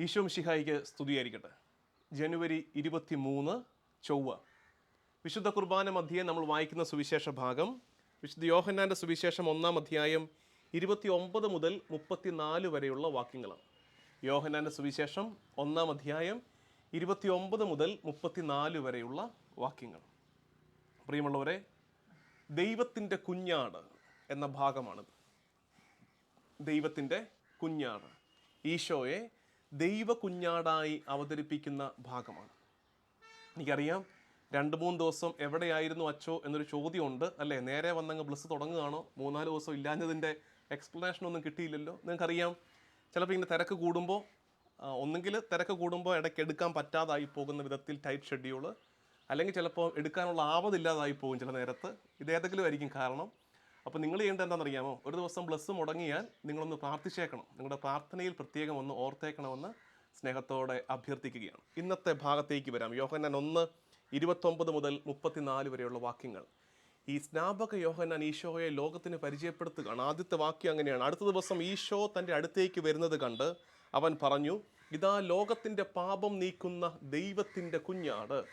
ഈശോ ഷിഹായിക്ക് സ്തുതിയായിരിക്കട്ടെ. ജനുവരി ഇരുപത്തി മൂന്ന് ചൊവ്വ. വിശുദ്ധ കുർബാന മധ്യേ നമ്മൾ വായിക്കുന്ന സുവിശേഷ ഭാഗം. വിശുദ്ധ യോഹന്നാന്റെ സുവിശേഷം ഒന്നാം അധ്യായം ഇരുപത്തി ഒമ്പത് മുതൽ മുപ്പത്തിനാല് വരെയുള്ള വാക്യങ്ങളാണ്. യോഹന്നാന്റെ സുവിശേഷം ഒന്നാം അധ്യായം ഇരുപത്തി ഒമ്പത് മുതൽ മുപ്പത്തിനാല് വരെയുള്ള വാക്യങ്ങൾ. പ്രിയമുള്ളവരെ ദൈവത്തിന്റെ കുഞ്ഞാട് എന്ന ഭാഗമാണിത്. ദൈവത്തിന്റെ കുഞ്ഞാട്. ഈശോയെ ദൈവ കുഞ്ഞാടായി അവതരിപ്പിക്കുന്ന ഭാഗമാണ്. എനിക്കറിയാം രണ്ട് മൂന്ന് ദിവസം എവിടെയായിരുന്നു അച്ചോ എന്നൊരു ചോദ്യമുണ്ട് അല്ലേ? നേരെ വന്നങ്ങ് ബ്ലസ് തുടങ്ങുകയാണോ? മൂന്നാൽ ദിവസം ഇല്ലാഞ്ഞതിന്റെ എക്സ്പ്ലനേഷൻ ഒന്നും കിട്ടിയില്ലല്ലോ. നിങ്ങൾക്കറിയാം ചിലപ്പോൾ ഇങ്ങനെ തിരക്ക് കൂടുമ്പോൾ ഒന്നുകിൽ തിരക്ക് കൂടുമ്പോൾ ഇടയ്ക്ക് എടുക്കാൻ പറ്റാതായി പോകുന്ന വിധത്തിൽ ടൈറ്റ് ഷെഡ്യൂൾ അല്ലെങ്കിൽ ചിലപ്പോൾ എടുക്കാനുള്ള ആവതില്ലാതായി പോകും ചില നേരത്ത്. ഇതേതെങ്കിലും ആയിരിക്കും കാരണം. അപ്പോൾ നിങ്ങൾ ചെയ്യേണ്ടത് എന്താണെന്നറിയാമോ? ഒരു ദിവസം ബ്ലസ് മുടങ്ങിയാൽ നിങ്ങളൊന്ന് പ്രാർത്ഥിച്ചേക്കണം. നിങ്ങളുടെ പ്രാർത്ഥനയിൽ പ്രത്യേകം ഒന്ന് ഓർത്തേക്കണമെന്ന് സ്നേഹത്തോടെ അഭ്യർത്ഥിക്കുകയാണ്. ഇന്നത്തെ ഭാഗത്തേക്ക് വരാം. യോഹന്നാൻ ഒന്ന് ഇരുപത്തൊമ്പത് മുതൽ മുപ്പത്തിനാല് വരെയുള്ള വാക്യങ്ങൾ. ഈ സ്നാപക യോഹന്നാൻ ഈശോയെ ലോകത്തിന് പരിചയപ്പെടുത്തുകയാണ്. ആദ്യത്തെ വാക്യം അങ്ങനെയാണ്. അടുത്ത ദിവസം ഈശോ തന്റെ അടുത്തേക്ക് വരുന്നത് കണ്ട് അവൻ പറഞ്ഞു ഇതാ ലോകത്തിന്റെ പാപം നീക്കുന്ന ദൈവത്തിന്റെ കുഞ്ഞാട്.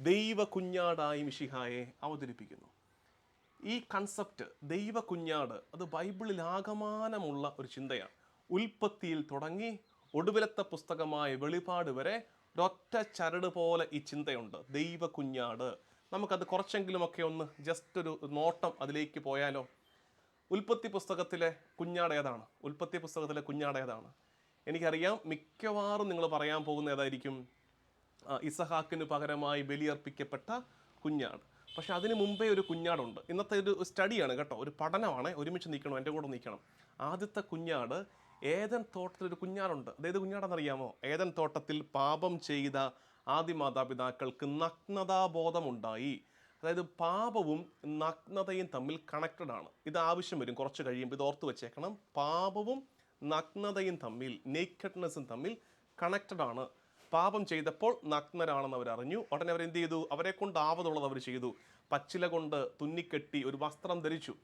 ദൈവ കുഞ്ഞാടായി മിഷിഹായെ അവതരിപ്പിക്കുന്നു. ഈ കൺസെപ്റ്റ് ദൈവ കുഞ്ഞാട് അത് ബൈബിളിൽ ആകമാനമുള്ള ഒരു ചിന്തയാണ്. ഉൽപ്പത്തിയിൽ തുടങ്ങി ഒടുവിലത്തെ പുസ്തകമായ വെളിപാട് വരെ ഒരൊറ്റ ചരട് പോലെ ഈ ചിന്തയുണ്ട്. ദൈവ കുഞ്ഞാട് നമുക്കത് കുറച്ചെങ്കിലുമൊക്കെ ഒന്ന് ജസ്റ്റ് ഒരു നോട്ടം അതിലേക്ക് പോയാലോ? ഉൽപ്പത്തി പുസ്തകത്തിലെ കുഞ്ഞാട് ഏതാണ്? ഉൽപ്പത്തി പുസ്തകത്തിലെ കുഞ്ഞാട് ഏതാണ്? എനിക്കറിയാം മിക്കവാറും നിങ്ങൾ പറയാൻ പോകുന്ന ഏതായിരിക്കും? ഇസഹാക്കിന് പകരമായി ബലിയർപ്പിക്കപ്പെട്ട കുഞ്ഞാട്. പക്ഷെ അതിന് മുമ്പേ ഒരു കുഞ്ഞാടുണ്ട്. ഇന്നത്തെ ഒരു സ്റ്റഡിയാണ് കേട്ടോ. ഒരു പഠനമാണ്. ഒരുമിച്ച് നിൽക്കണം. എന്റെ കൂടെ നിൽക്കണം. ആദ്യത്തെ കുഞ്ഞാട് ഏതൻ തോട്ടത്തിൽ ഒരു കുഞ്ഞാടുണ്ട്. അതായത് കുഞ്ഞാടെന്നറിയാമോ? ഏതൻ തോട്ടത്തിൽ പാപം ചെയ്ത ആദ്യ മാതാപിതാക്കൾക്ക് നഗ്നതാബോധമുണ്ടായി. അതായത് പാപവും നഗ്നതയും തമ്മിൽ കണക്റ്റഡ് ആണ്. ഇത് ആവശ്യം വരും. കുറച്ച് കഴിയുമ്പോൾ ഇത് ഓർത്ത് വെച്ചേക്കണം. പാപവും നഗ്നതയും തമ്മിൽ നേക്കഡ്നെസ്സും തമ്മിൽ കണക്റ്റഡ് ആണ്. പാപം ചെയ്തപ്പോൾ നഗ്നരാണെന്ന് അവർ അറിഞ്ഞു ഉടനെ അവർ എന്ത് ചെയ്തു? അവരെ കൊണ്ട് ആവതുള്ളത് അവർ ചെയ്തു. പച്ചില കൊണ്ട് തുന്നിക്കെട്ടി ഒരു വസ്ത്രം ധരിച്ചു.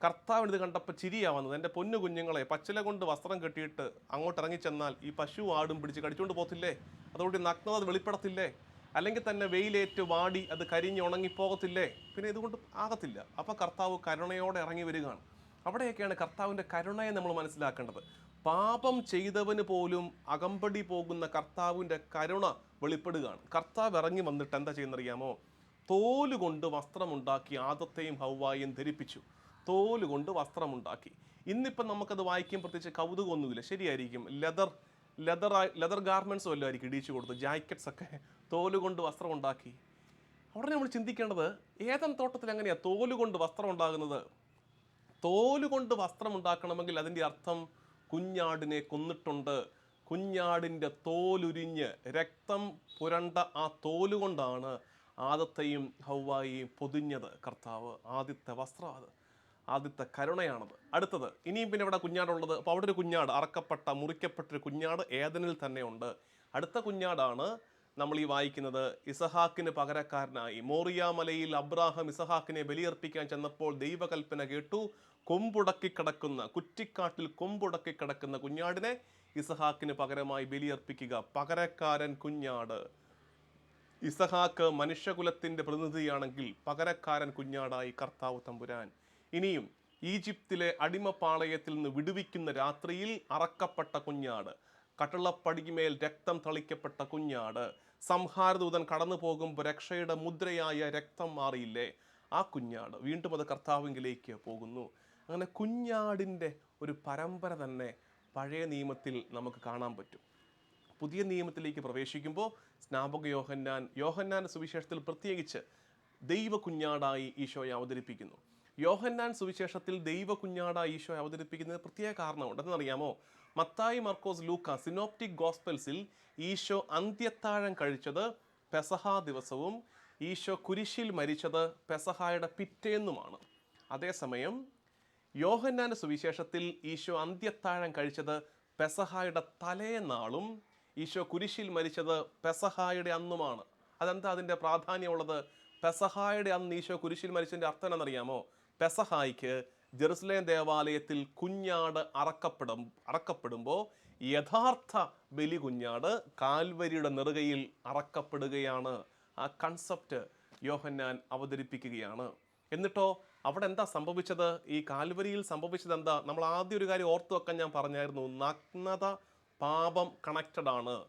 കർത്താവിന് ഇത് കണ്ടപ്പോൾ ചിരിയാവുന്നത് എന്റെ പൊന്നു കുഞ്ഞുങ്ങളെ പച്ചില കൊണ്ട് വസ്ത്രം കെട്ടിയിട്ട് അങ്ങോട്ട് ഇറങ്ങിച്ചെന്നാൽ ഈ പശു ആടും പിടിച്ച് കടിച്ചുകൊണ്ട് പോകത്തില്ലേ? അതോടെ നഗ്നത വെളിപ്പെടത്തില്ലേ? അല്ലെങ്കിൽ തന്നെ വെയിലേറ്റ് വാടി അത് കരിഞ്ഞ് ഉണങ്ങിപ്പോകത്തില്ലേ? പിന്നെ ഇതുകൊണ്ട് ആകത്തില്ല. അപ്പോൾ കർത്താവ് കരുണയോടെ ഇറങ്ങി വരികയാണ്. അവിടെയൊക്കെയാണ് കർത്താവിന്റെ കരുണയെ നമ്മൾ മനസ്സിലാക്കേണ്ടത്. പാപം ചെയ്തവന് പോലും അകമ്പടി പോകുന്ന കർത്താവിന്റെ കരുണ വെളിപ്പെടുകയാണ്. കർത്താവ് ഇറങ്ങി വന്നിട്ട് എന്താ ചെയ്യുന്നറിയാമോ? തോലുകൊണ്ട് വസ്ത്രമുണ്ടാക്കി ആദത്തെയും ഹൗവായും ധരിപ്പിച്ചു. തോലുകൊണ്ട് വസ്ത്രമുണ്ടാക്കി. ഇന്നിപ്പം നമുക്കത് വായിക്കും പ്രത്യേകിച്ച് കൗതുകമൊന്നുമില്ല. ശരിയായിരിക്കും. ലെതർ ലെതർ ലെതർ ഗാർമെന്റ്സ് വല്ലതും ആയിരിക്കും ഇടിച്ചു കൊടുത്ത് ജാക്കറ്റ്സ് ഒക്കെ തോലുകൊണ്ട് വസ്ത്രം ഉണ്ടാക്കി അവിടെ നമ്മൾ ചിന്തിക്കേണ്ടത് ഏതൻ തോട്ടത്തിൽ എങ്ങനെയാണ് തോലുകൊണ്ട് വസ്ത്രം ഉണ്ടാകുന്നത്? തോലുകൊണ്ട് വസ്ത്രം ഉണ്ടാക്കണമെങ്കിൽ അതിന്റെ അർത്ഥം കുഞ്ഞാടിനെ കൊന്നിട്ടുണ്ട്. കുഞ്ഞാടിന്റെ തോലുരിഞ്ഞ് രക്തം പുരണ്ട ആ തോലുകൊണ്ടാണ് ആദത്തെയും ഹൗവായിയും പൊതിഞ്ഞത്. കർത്താവ് ആദ്യത്തെ വസ്ത്രം അത്. ആദ്യത്തെ കരുണയാണത്. അടുത്തത് ഇനിയും പിന്നെ ഇവിടെ കുഞ്ഞാടുള്ളത്? അപ്പോൾ അവിടെ ഒരു കുഞ്ഞാട് അറക്കപ്പെട്ട മുറിക്കപ്പെട്ടൊരു കുഞ്ഞാട് ഏതനിൽ തന്നെ ഉണ്ട്. അടുത്ത കുഞ്ഞാടാണ് നമ്മൾ ഈ വായിക്കുന്നത് ഇസഹാക്കിന് പകരക്കാരനായി. മോറിയ മലയിൽ അബ്രാഹം ഇസഹാക്കിനെ ബലിയർപ്പിക്കാൻ ചെന്നപ്പോൾ ദൈവകൽപ്പന കേട്ടു. കൊമ്പുടക്കി കിടക്കുന്ന കുറ്റിക്കാട്ടിൽ കൊമ്പുടക്കി കിടക്കുന്ന കുഞ്ഞാടിനെ ഇസഹാക്കിന് പകരമായി ബലിയർപ്പിക്കുക. പകരക്കാരൻ കുഞ്ഞാട്. ഇസഹാക്ക് മനുഷ്യകുലത്തിന്റെ പ്രതിനിധിയാണെങ്കിൽ പകരക്കാരൻ കുഞ്ഞാടായി കർത്താവ് തമ്പുരാൻ. ഇനിയും ഈജിപ്തിലെ അടിമപാളയത്തിൽ നിന്ന് വിടുവിക്കുന്ന രാത്രിയിൽ അറക്കപ്പെട്ട കുഞ്ഞാട്. കട്ടളപ്പടിമേൽ രക്തം തളിക്കപ്പെട്ട കുഞ്ഞാട്. സംഹാരദൂതൻ കടന്നു പോകുമ്പോൾ രക്ഷയുടെ മുദ്രയായ രക്തം മാറിയില്ലേ? ആ കുഞ്ഞാട് വീണ്ടും അത് കർത്താവിങ്കിലേക്ക് പോകുന്നു. അങ്ങനെ കുഞ്ഞാടിന്റെ ഒരു പരമ്പര തന്നെ പഴയ നിയമത്തിൽ നമുക്ക് കാണാൻ പറ്റും. പുതിയ നിയമത്തിലേക്ക് പ്രവേശിക്കുമ്പോൾ സ്നാപക യോഹന്നാൻ യോഹന്നാൻ സുവിശേഷത്തിൽ പ്രത്യേകിച്ച് ദൈവ കുഞ്ഞാടായി ഈശോയെ അവതരിപ്പിക്കുന്നു. യോഹന്നാൻ സുവിശേഷത്തിൽ ദൈവ കുഞ്ഞാടായി ഈശോയെ അവതരിപ്പിക്കുന്നത് പ്രത്യേക കാരണമുണ്ട് എന്തെന്നറിയാമോ മത്തായി മർക്കോസ് ലൂക്ക സിനോപ്റ്റിക് ഗോസ്പെൽസിൽ ഈശോ അന്ത്യത്താഴം കഴിച്ചത് പെസഹ ദിവസവും ഈശോ കുരിശിൽ മരിച്ചത് പെസഹായുടെ പിറ്റേന്നുമാണ്. അതേസമയം യോഹന്നാന സുവിശേഷത്തിൽ ഈശോ അന്ത്യത്താഴം കഴിച്ചത് പെസഹായുടെ തലേനാളും ഈശോ കുരിശിൽ മരിച്ചത് പെസഹായുടെ അന്നുമാണ്. അതെന്താ അതിന്റെ പ്രാധാന്യമുള്ളത്? പെസഹായുടെ അന്ന് ഈശോ കുരിശിൽ മരിച്ചതിന്റെ അർത്ഥം എന്നറിയാമോ? പെസഹായ്ക്ക് ജെറുസലേം ദേവാലയത്തിൽ കുഞ്ഞാട് അറക്കപ്പെടും അറക്കപ്പെടുമ്പോൾ യഥാർത്ഥ ബലി കുഞ്ഞാട് കാൽവരിയുടെ നെറുകയിൽ അറക്കപ്പെടുകയാണ്. ആ കൺസെപ്റ്റ് യോഹന്നാൻ അവതരിപ്പിക്കുകയാണ്. എന്നിട്ടോ അവിടെ എന്താ സംഭവിച്ചത്? ഈ കാൽവരിയിൽ സംഭവിച്ചത് എന്താ? നമ്മൾ ആദ്യം ഒരു കാര്യം ഓർത്തു വെക്കാൻ ഞാൻ പറഞ്ഞായിരുന്നു നഗ്നത പാപം കണക്റ്റഡ് ആണ്.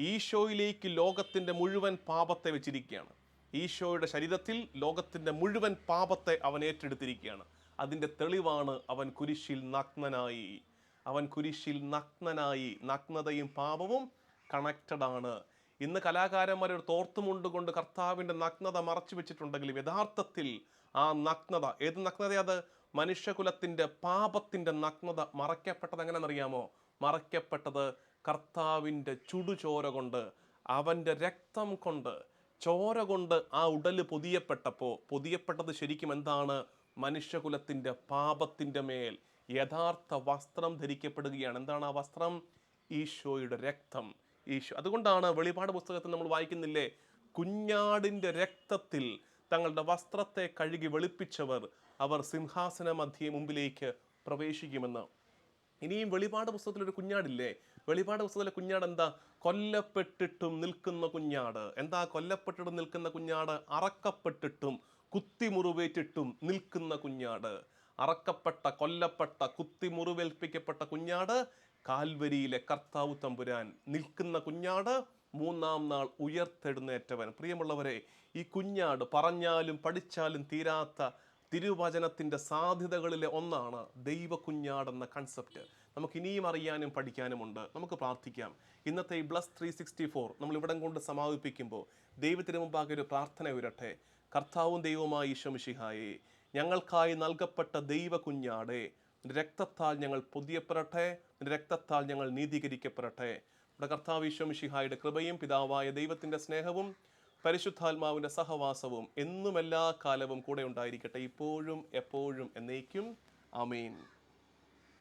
ഈശോയിലേക്ക് ലോകത്തിന്റെ മുഴുവൻ പാപത്തെ വെച്ചിരിക്കുകയാണ്. ഈശോയുടെ ശരീരത്തിൽ ലോകത്തിന്റെ മുഴുവൻ പാപത്തെ അവൻ ഏറ്റെടുത്തിരിക്കുകയാണ്. അതിന്റെ തെളിവാണ് അവൻ കുരിശിൽ നഗ്നനായി. അവൻ കുരിശിൽ നഗ്നനായി. നഗ്നതയും പാപവും കണക്റ്റഡ് ആണ്. ഇന്ന് കലാകാരന്മാരൊരു തോർത്തുമുണ്ട് കൊണ്ട് കർത്താവിന്റെ നഗ്നത മറച്ചു വെച്ചിട്ടുണ്ടെങ്കിലും യഥാർത്ഥത്തിൽ ആ നഗ്നത ഏത് നഗ്നത അത്? മനുഷ്യകുലത്തിന്റെ പാപത്തിന്റെ നഗ്നത മറയ്ക്കപ്പെട്ടത് എങ്ങനെയെന്നറിയാമോ? മറയ്ക്കപ്പെട്ടത് കർത്താവിന്റെ ചുടുചോര കൊണ്ട് അവന്റെ രക്തം കൊണ്ട്. ചോര കൊണ്ട് ആ ഉടൽ പൊതിയപ്പെട്ടപ്പോൾ പൊതിയപ്പെട്ടത് ശരിക്കും എന്താണ്? മനുഷ്യകുലത്തിന്റെ പാപത്തിന്റെ മേൽ യഥാർത്ഥ വസ്ത്രം ധരിക്കപ്പെടുകയാണ്. എന്താണ് ആ വസ്ത്രം? ഈശോയുടെ രക്തം. ഈശോ. അതുകൊണ്ടാണ് വെളിപാട് പുസ്തകത്തിൽ നമ്മൾ വായിക്കുന്നില്ലേ? കുഞ്ഞാടിന്റെ രക്തത്തിൽ തങ്ങളുടെ വസ്ത്രത്തെ കഴുകി വെളുപ്പിച്ചവർ അവർ സിംഹാസന മധ്യേ മുമ്പിലേക്ക് പ്രവേശിക്കുമെന്ന്. ഇനിയും വെളിപാട് പുസ്തകത്തിലൊരു കുഞ്ഞാടില്ലേ? വെളിപാട് പുസ്തകത്തിലെ കുഞ്ഞാട് എന്താ? കൊല്ലപ്പെട്ടിട്ടും നിൽക്കുന്ന കുഞ്ഞാട്. എന്താ കൊല്ലപ്പെട്ടിട്ടും നിൽക്കുന്ന കുഞ്ഞാട്? അറക്കപ്പെട്ടിട്ടും കുത്തിമുറിവേറ്റിട്ടും നിൽക്കുന്ന കുഞ്ഞാട്. അറക്കപ്പെട്ട കൊല്ലപ്പെട്ട കുത്തിമുറിവേൽപ്പിക്കപ്പെട്ട കുഞ്ഞാട് കാൽവരിയിലെ കർത്താവ് തമ്പുരാൻ നിൽക്കുന്ന കുഞ്ഞാട് മൂന്നാം നാൾ ഉയർത്തെഴുന്നേറ്റവൻ. പ്രിയമുള്ളവരെ ഈ കുഞ്ഞാട് പറഞ്ഞാലും പഠിച്ചാലും തീരാത്ത തിരുവചനത്തിന്റെ സാധ്യതകളിലെ ഒന്നാണ് ദൈവ കുഞ്ഞാടെന്ന കൺസെപ്റ്റ് നമുക്ക് ഇനിയും അറിയാനും പഠിക്കാനുമുണ്ട്. നമുക്ക് പ്രാർത്ഥിക്കാം. ഇന്നത്തെ ഈ ബ്ലസ് ത്രീ സിക്സ്റ്റി ഫോർ നമ്മൾ ഇവിടം കൊണ്ട് സമാപിപ്പിക്കുമ്പോൾ ദൈവത്തിന് മുമ്പാകെ ഒരു പ്രാർത്ഥന ഉയരട്ടെ. കർത്താവും ദൈവവുമായി ഈശ്വമിഷിഹായെ ഞങ്ങൾക്കായി നൽകപ്പെട്ട ദൈവ കുഞ്ഞാടെ രക്തത്താൽ ഞങ്ങൾ പുതിയപ്പെടട്ടെ. രക്തത്താൽ ഞങ്ങൾ നീതീകരിക്കപ്പെടട്ടെ. നമ്മുടെ കർത്താവ് ഈശ്വമിഷിഹായുടെ കൃപയും പിതാവായ ദൈവത്തിന്റെ സ്നേഹവും പരിശുദ്ധാത്മാവിന്റെ സഹവാസവും എന്നും എല്ലാ കാലവും കൂടെ ഉണ്ടായിരിക്കട്ടെ. ഇപ്പോഴും എപ്പോഴും എന്നേക്കും. ആമേൻ.